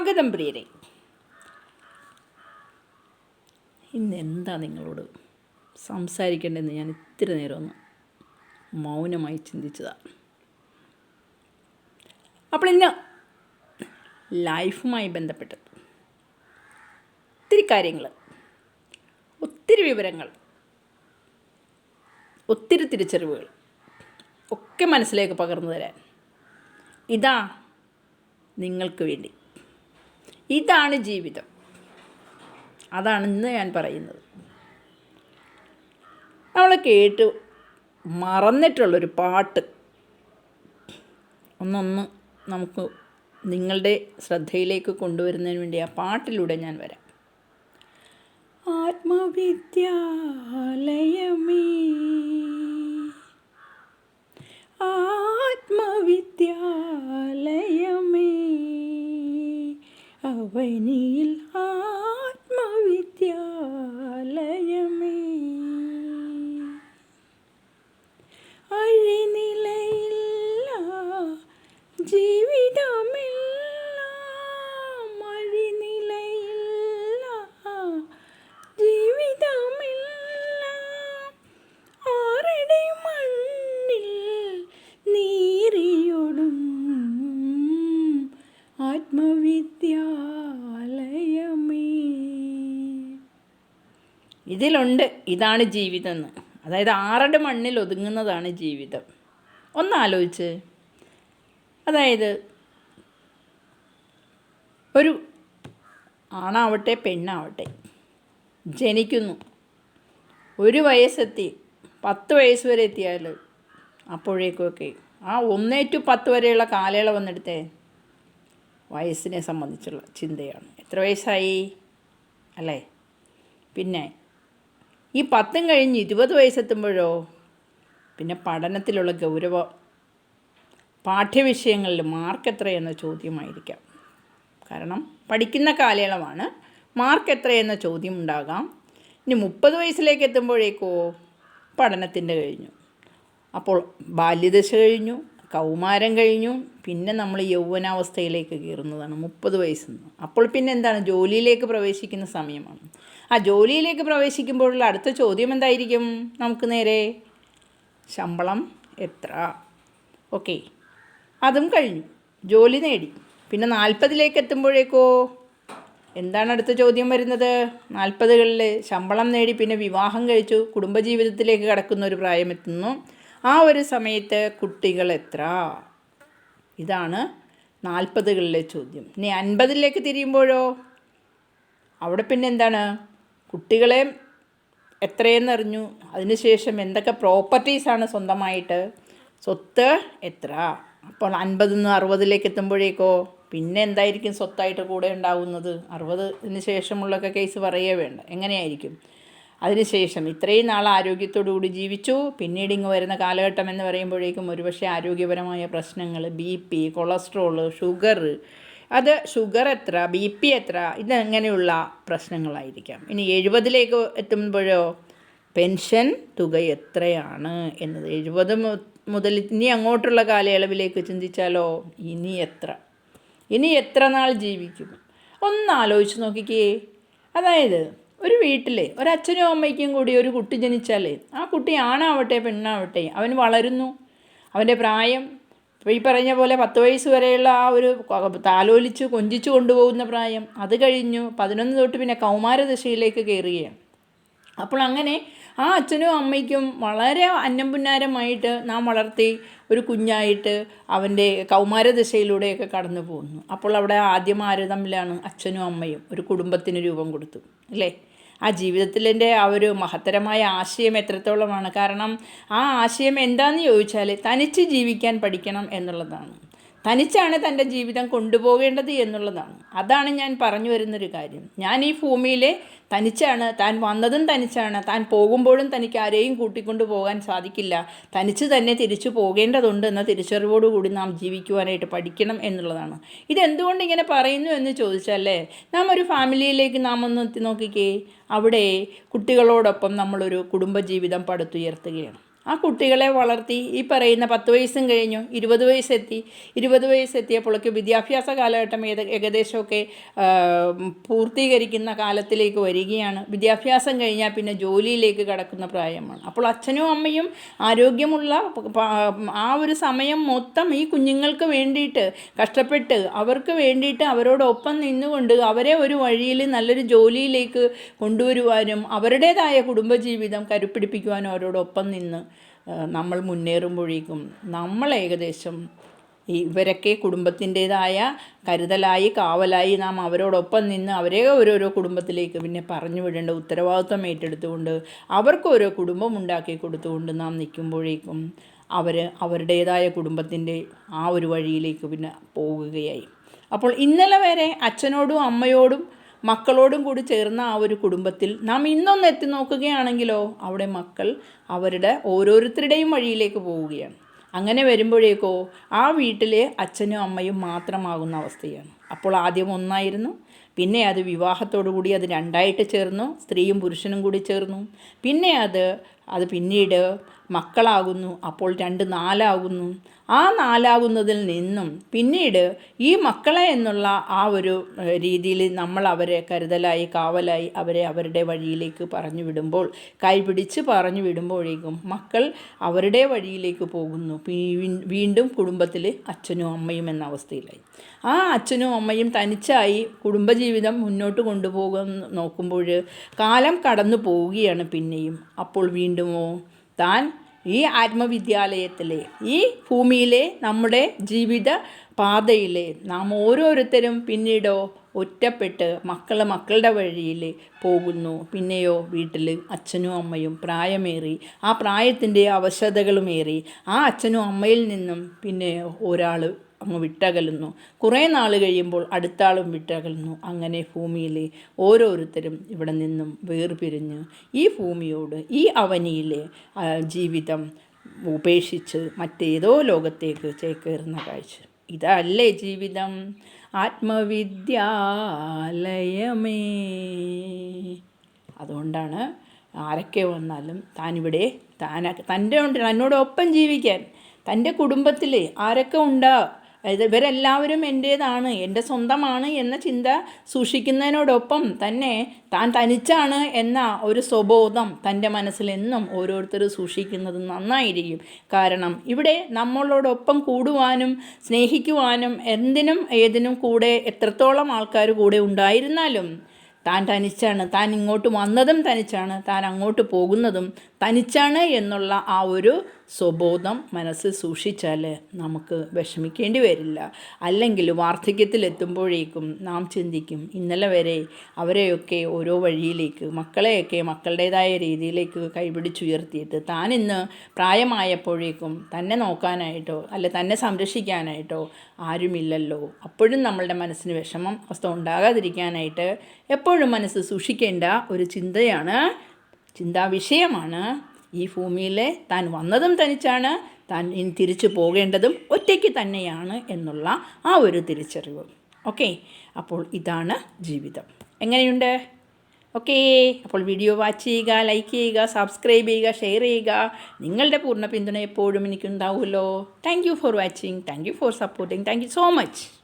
സ്വാഗതം പ്രിയരെ. ഇന്ന് എന്താ നിങ്ങളോട് സംസാരിക്കേണ്ടതെന്ന് ഞാൻ ഇത്തിരി നേരം ഒന്ന് മൗനമായി ചിന്തിച്ചതാണ് അപ്പോൾ ഇന്ന് ലൈഫുമായി ബന്ധപ്പെട്ടത് ഒത്തിരി കാര്യങ്ങൾ ഒത്തിരി വിവരങ്ങൾ ഒത്തിരി തിരിച്ചറിവുകൾ ഒക്കെ മനസ്സിലേക്ക് പകർന്നു തരാൻ ഇതാ നിങ്ങൾക്ക് വേണ്ടി. ഇതാണ് ജീവിതം. അതാണ് ഇന്ന് ഞാൻ പറയുന്നത്. നമ്മൾ കേട്ട് മറന്നിട്ടുള്ളൊരു പാട്ട്. ഒന്നൊന്ന് നമുക്ക് നിങ്ങളുടെ ശ്രദ്ധയിലേക്ക് കൊണ്ടുവരുന്നതിന് വേണ്ടി ആ പാട്ടിലൂടെ ഞാൻ വരാം. ആത്മവിദ്യാലയമേ ആത്മവിദ്യാലയമേ. അവനിയിൽ ഇതിലുണ്ട്. ഇതാണ് ജീവിതം എന്ന്. അതായത് ആറടി മണ്ണിൽ ഒതുങ്ങുന്നതാണ് ജീവിതം. ഒന്നാലോചിച്ച്. അതായത് ഒരു ആണാവട്ടെ പെണ്ണാവട്ടെ ജനിക്കുന്നു. ഒരു വയസ്സെത്തി പത്ത് വയസ്സ് വരെ എത്തിയാൽ അപ്പോഴേക്കൊക്കെ ആ ഒന്നേ ടു പത്ത് വരെയുള്ള കാലയളവ് വന്നെടുത്തേ വയസ്സിനെ സംബന്ധിച്ചുള്ള ചിന്തയാണ്. എത്ര വയസ്സായി? അല്ലേ? പിന്നെ ഈ പത്തും കഴിഞ്ഞ് ഇരുപത് വയസ്സെത്തുമ്പോഴോ? പിന്നെ പഠനത്തിലുള്ള ഗൗരവം പാഠ്യവിഷയങ്ങളിൽ മാർക്ക് എത്രയെന്ന ചോദ്യമായിരിക്കാം. കാരണം പഠിക്കുന്ന കാലയളവാണ്. മാർക്ക് എത്രയെന്ന ചോദ്യം ഉണ്ടാകാം. ഇനി മുപ്പത് വയസ്സിലേക്ക് എത്തുമ്പോഴേക്കോ? പഠനത്തിന്റെ കഴിഞ്ഞു. അപ്പോൾ ബാല്യദശ കഴിഞ്ഞു കൗമാരം കഴിഞ്ഞു പിന്നെ നമ്മൾ യൗവനാവസ്ഥയിലേക്ക് കയറുന്നതാണ് മുപ്പത് വയസ്സിൽ നിന്ന് അപ്പോൾ പിന്നെ എന്താണ്? ജോലിയിലേക്ക് പ്രവേശിക്കുന്ന സമയമാണ്. ആ ജോലിയിലേക്ക് പ്രവേശിക്കുമ്പോഴുള്ള അടുത്ത ചോദ്യം എന്തായിരിക്കും? നമുക്ക് നേരെ ശമ്പളം എത്ര? ഓക്കെ. അതും കഴിഞ്ഞു. ജോലി നേടി. പിന്നെ നാൽപ്പതിലേക്ക് എത്തുമ്പോഴേക്കോ? എന്താണ് അടുത്ത ചോദ്യം വരുന്നത്? നാൽപ്പതുകളിൽ ശമ്പളം നേടി പിന്നെ വിവാഹം കഴിച്ചു കുടുംബജീവിതത്തിലേക്ക് കടക്കുന്ന ഒരു പ്രായം എത്തുന്നു ആ ഒരു സമയത്ത് കുട്ടികൾ എത്ര? ഇതാണ് നാൽപ്പതുകളിലെ ചോദ്യം. ഇനി അൻപതിലേക്ക് തിരിയുമ്പോഴോ? അവിടെ പിന്നെ എന്താണ്? കുട്ടികളെ എത്രയെന്നറിഞ്ഞു അതിനുശേഷം എന്തൊക്കെ പ്രോപ്പർട്ടീസാണ് സ്വന്തമായിട്ട്? സ്വത്ത് എത്ര? അപ്പോൾ അൻപതിൽ നിന്ന് അറുപതിലേക്ക് എത്തുമ്പോഴേക്കോ പിന്നെ എന്തായിരിക്കും സ്വത്തായിട്ട് കൂടെ ഉണ്ടാവുന്നത്? അറുപതിന് ശേഷമുള്ളൊക്കെ കേസ് പറയേ വേണ്ട. എങ്ങനെയായിരിക്കും? അതിനുശേഷം ഇത്രയും നാൾ ആരോഗ്യത്തോടു കൂടി ജീവിച്ചു. പിന്നീട് ഇങ്ങ് വരുന്ന കാലഘട്ടം എന്ന് പറയുമ്പോഴേക്കും ഒരുപക്ഷെ ആരോഗ്യപരമായ പ്രശ്നങ്ങൾ ബി പി കൊളസ്ട്രോൾ ഷുഗർ അത് ഷുഗർ എത്ര ബി പി എത്ര ഇതങ്ങനെയുള്ള പ്രശ്നങ്ങളായിരിക്കാം. ഇനി എഴുപതിലേക്ക് എത്തുമ്പോഴോ? പെൻഷൻ തുക എത്രയാണ് എന്നത് എഴുപത് മുതൽ ഇനി അങ്ങോട്ടുള്ള കാലയളവിലേക്ക് ചിന്തിച്ചാലോ? ഇനി എത്ര? ഇനി എത്ര നാൾ ജീവിക്കും? ഒന്ന് ആലോചിച്ച് നോക്കിക്കേ. അതായത് ഒരു വീട്ടിൽ ഒരച്ഛനും അമ്മയ്ക്കും കൂടി ഒരു കുട്ടി ജനിച്ചാലേ ആ കുട്ടി ആണാവട്ടെ പെണ്ണാവട്ടെ അവൻ വളരുന്നു. അവന്റെ പ്രായം ഇപ്പോൾ ഈ പറഞ്ഞ പോലെ പത്ത് വയസ്സ് വരെയുള്ള ആ ഒരു താലോലിച്ച് കൊഞ്ചിച്ച് കൊണ്ടുപോകുന്ന പ്രായം അത് കഴിഞ്ഞു പതിനൊന്ന് തൊട്ട് പിന്നെ കൗമാരദശയിലേക്ക് കയറുകയാണ്. അപ്പോൾ അങ്ങനെ ആ അച്ഛനും അമ്മയ്ക്കും വളരെ അന്നംപുന്നാരമായിട്ട് നാം വളർത്തി ഒരു കുഞ്ഞായിട്ട് അവന്റെ കൗമാരദശയിലൂടെയൊക്കെ കടന്നു പോകുന്നു. അപ്പോൾ അവിടെ ആദ്യം ആര് തമ്മിലാണ് അച്ഛനും അമ്മയും ഒരു കുടുംബത്തിന് രൂപം കൊടുത്തു അല്ലേ? ആ ജീവിതത്തിന്റെ ആ ഒരു മഹത്തരമായ ആശയം എത്രത്തോളമാണ്? കാരണം ആ ആശയം എന്താണെന്ന് ചോദിച്ചാൽ തനിച്ച് ജീവിക്കാൻ പഠിക്കണം എന്നുള്ളതാണ്. തനിച്ചാണ് തന്റെ ജീവിതം കൊണ്ടുപോകേണ്ടത് എന്നുള്ളതാണ്. അതാണ് ഞാൻ പറഞ്ഞു വരുന്നൊരു കാര്യം. ഞാൻ ഈ ഭൂമിയിലെ തനിച്ചാണ് താൻ വന്നതും തനിച്ചാണ് താൻ പോകുമ്പോഴും തനിക്ക് ആരെയും കൂട്ടിക്കൊണ്ടു പോകാൻ സാധിക്കില്ല. തനിച്ച് തന്നെ തിരിച്ചു പോകേണ്ടതുണ്ട് എന്ന തിരിച്ചറിവോടുകൂടി നാം ജീവിക്കുവാനായിട്ട് പഠിക്കണം എന്നുള്ളതാണ്. ഇതെന്തുകൊണ്ട് ഇങ്ങനെ പറയുന്നു എന്ന് ചോദിച്ചാലേ നാം ഒരു ഫാമിലിയിലേക്ക് നാം ഒന്ന് നോക്കിക്കേ. അവിടെ കുട്ടികളോടൊപ്പം നമ്മളൊരു കുടുംബജീവിതം പടുത്തുയർത്തുകയാണ്. ആ കുട്ടികളെ വളർത്തി ഈ പറയുന്ന പത്ത് വയസ്സും കഴിഞ്ഞു ഇരുപത് വയസ്സെത്തി. ഇരുപത് വയസ്സെത്തിയപ്പോഴേക്ക് വിദ്യാഭ്യാസ കാലഘട്ടം ഏത് ഏകദേശമൊക്കെ പൂർത്തീകരിക്കുന്ന കാലത്തിലേക്ക് വരികയാണ്. വിദ്യാഭ്യാസം കഴിഞ്ഞാൽ പിന്നെ ജോലിയിലേക്ക് കടക്കുന്ന പ്രായമാണ്. അപ്പോൾ അച്ഛനും അമ്മയും ആരോഗ്യമുള്ള ആ ഒരു സമയം മൊത്തം ഈ കുഞ്ഞുങ്ങൾക്ക് വേണ്ടിയിട്ട് കഷ്ടപ്പെട്ട് അവർക്ക് വേണ്ടിയിട്ട് അവരോടൊപ്പം നിന്നുകൊണ്ട് അവരെ ഒരു വഴിയിൽ നല്ലൊരു ജോലിയിലേക്ക് കൊണ്ടുവരുവാനും അവരുടേതായ കുടുംബജീവിതം കരുപ്പിടിപ്പിക്കുവാനും അവരോടൊപ്പം നിന്ന് നമ്മൾ മുന്നേറുമ്പോഴേക്കും നമ്മൾ ഏകദേശം ഇവരൊക്കെ കുടുംബത്തിന്റേതായ കരുതലായി കാവലായി നാം അവരോടൊപ്പം നിന്ന് അവരെ ഓരോരോ കുടുംബത്തിലേക്ക് പിന്നെ പറഞ്ഞു വിടേണ്ട ഉത്തരവാദിത്വം ഏറ്റെടുത്തുകൊണ്ട് അവർക്ക് ഓരോ കുടുംബം ഉണ്ടാക്കി കൊടുത്തുകൊണ്ട് നാം നിൽക്കുമ്പോഴേക്കും അവർ അവരുടേതായ കുടുംബത്തിന്റെ ആ ഒരു വഴിയിലേക്ക് പിന്നെ പോവുകയായി. അപ്പോൾ ഇന്നലെ വരെ അച്ഛനോടും അമ്മയോടും മക്കളോടും കൂടി ചേർന്ന ആ ഒരു കുടുംബത്തിൽ നാം ഇന്നൊന്ന് എത്തി നോക്കുകയാണെങ്കിലോ അവിടെ മക്കൾ അവരുടെ ഓരോരുത്തരുടെയും വഴിയിലേക്ക് പോവുകയാണ്. അങ്ങനെ വരുമ്പോഴേക്കോ ആ വീട്ടിലെ അച്ഛനും അമ്മയും മാത്രമാകുന്ന അവസ്ഥയാണ്. അപ്പോൾ ആദ്യം ഒന്നായിരുന്നു പിന്നെ അത് വിവാഹത്തോടു കൂടി അത് രണ്ടായിട്ട് ചേർന്നു സ്ത്രീയും പുരുഷനും കൂടി ചേർന്നു. പിന്നെ അത് അത് പിന്നീട് മക്കളാകുന്നു അപ്പോൾ രണ്ട് നാലാകുന്നു. ആ നാലാകുന്നതിൽ നിന്നും പിന്നീട് ഈ മക്കളെ എന്നുള്ള ആ ഒരു രീതിയിൽ നമ്മൾ അവരെ കരുതലായി കാവലായി അവരെ അവരുടെ വഴിയിലേക്ക് പറഞ്ഞു വിടുമ്പോൾ കൈപിടിച്ച് പറഞ്ഞു വിടുമ്പോഴേക്കും മക്കൾ അവരുടെ വഴിയിലേക്ക് പോകുന്നു. വീണ്ടും കുടുംബത്തിൽ അച്ഛനും അമ്മയും എന്ന അവസ്ഥയിലായി. ആ അച്ഛനും അമ്മയും തനിച്ചായി കുടുംബജീവിതം മുന്നോട്ട് കൊണ്ടുപോകാൻ നോക്കുമ്പോൾ കാലം കടന്നു പോവുകയാണ് പിന്നെയും. അപ്പോൾ വീണ്ടുമോ? താൻ ഈ ആത്മവിദ്യാലയത്തിലെ ഈ ഭൂമിയിലെ നമ്മുടെ ജീവിത പാതയിലെ നാം ഓരോരുത്തരും പിന്നീടോ ഒറ്റപ്പെട്ട് മക്കൾ മക്കളുടെ വഴിയിൽ പോകുന്നു. പിന്നെയോ വീട്ടിൽ അച്ഛനും അമ്മയും പ്രായമേറി ആ പ്രായത്തിന്റെ അവശതകളുമേറി ആ അച്ഛനും അമ്മയിൽ നിന്നും പിന്നെ ഒരാൾ അങ്ങ് വിട്ടകലുന്നു. കുറേ നാൾ കഴിയുമ്പോൾ അടുത്താളും വിട്ടകലുന്നു. അങ്ങനെ ഭൂമിയിലെ ഓരോരുത്തരും ഇവിടെ നിന്നും വേർപിരിഞ്ഞ് ഈ ഭൂമിയോട് ഈ അവനിയിലെ ജീവിതം ഉപേക്ഷിച്ച് മറ്റേതോ ലോകത്തേക്ക് ചേക്കേറുന്ന കാഴ്ച. ഇതല്ലേ ജീവിതം? ആത്മവിദ്യാലയമേ. അതുകൊണ്ടാണ് ആരൊക്കെ വന്നാലും താനിവിടെ താന തന്റെ തന്നോടൊപ്പം ജീവിക്കാൻ തന്റെ കുടുംബത്തിൽ ആരൊക്കെ ഉണ്ടാ അതായത് ഇവരെല്ലാവരും എന്റേതാണ് എന്റെ സ്വന്തമാണ് എന്ന ചിന്ത സൂക്ഷിക്കുന്നതിനോടൊപ്പം തന്നെ താൻ തനിച്ചാണ് എന്ന ഒരു സ്വബോധം തന്റെ മനസ്സിലെന്നും ഓരോരുത്തർ സൂക്ഷിക്കുന്നത് നന്നായിരിക്കും. കാരണം ഇവിടെ നമ്മളോടൊപ്പം കൂടുവാനും സ്നേഹിക്കുവാനും എന്തിനും ഏതിനും കൂടെ എത്രത്തോളം ആൾക്കാർ കൂടെ ഉണ്ടായിരുന്നാലും താൻ തനിച്ചാണ് താൻ ഇങ്ങോട്ട് വന്നതും തനിച്ചാണ് താൻ അങ്ങോട്ട് പോകുന്നതും തനിച്ചാണ് എന്നുള്ള ആ ഒരു സ്വബോധം മനസ്സിൽ സൂക്ഷിച്ചാൽ നമുക്ക് വിഷമിക്കേണ്ടി വരില്ല. അല്ലെങ്കിൽ വാർദ്ധക്യത്തിലെത്തുമ്പോഴേക്കും നാം ചിന്തിക്കും ഇന്നലെ വരെ അവരെയൊക്കെ ഓരോ വഴിയിലേക്ക് മക്കളെയൊക്കെ മക്കളുടേതായ രീതിയിലേക്ക് കൈപിടിച്ചുയർത്തിയിട്ട് താൻ ഇന്ന് പ്രായമായപ്പോഴേക്കും തന്നെ നോക്കാനായിട്ടോ അല്ല തന്നെ സംരക്ഷിക്കാനായിട്ടോ ആരുമില്ലല്ലോ. അപ്പോഴും നമ്മളുടെ മനസ്സിന് വിഷമം അവസ്ഥ ഉണ്ടാകാതിരിക്കാനായിട്ട് എപ്പോഴും മനസ്സ് സൂക്ഷിക്കേണ്ട ഒരു ചിന്തയാണ് ചിന്താവിഷയമാണ് ഈ ഭൂമിയിലെ താൻ വന്നതും തനിച്ചാണ് താൻ ഇനി തിരിച്ചു പോകേണ്ടതും ഒറ്റയ്ക്ക് തന്നെയാണ് എന്നുള്ള ആ ഒരു തിരിച്ചറിവ്. ഓക്കെ? അപ്പോൾ ഇതാണ് ജീവിതം. എങ്ങനെയുണ്ട്? ഓക്കേ? അപ്പോൾ വീഡിയോ വാച്ച് ചെയ്യുക ലൈക്ക് ചെയ്യുക സബ്സ്ക്രൈബ് ചെയ്യുക ഷെയർ ചെയ്യുക. നിങ്ങളുടെ പൂർണ പിന്തുണ എപ്പോഴും എനിക്കുണ്ടാവുമല്ലോ. Thank you for watching thank you for supporting thank you so much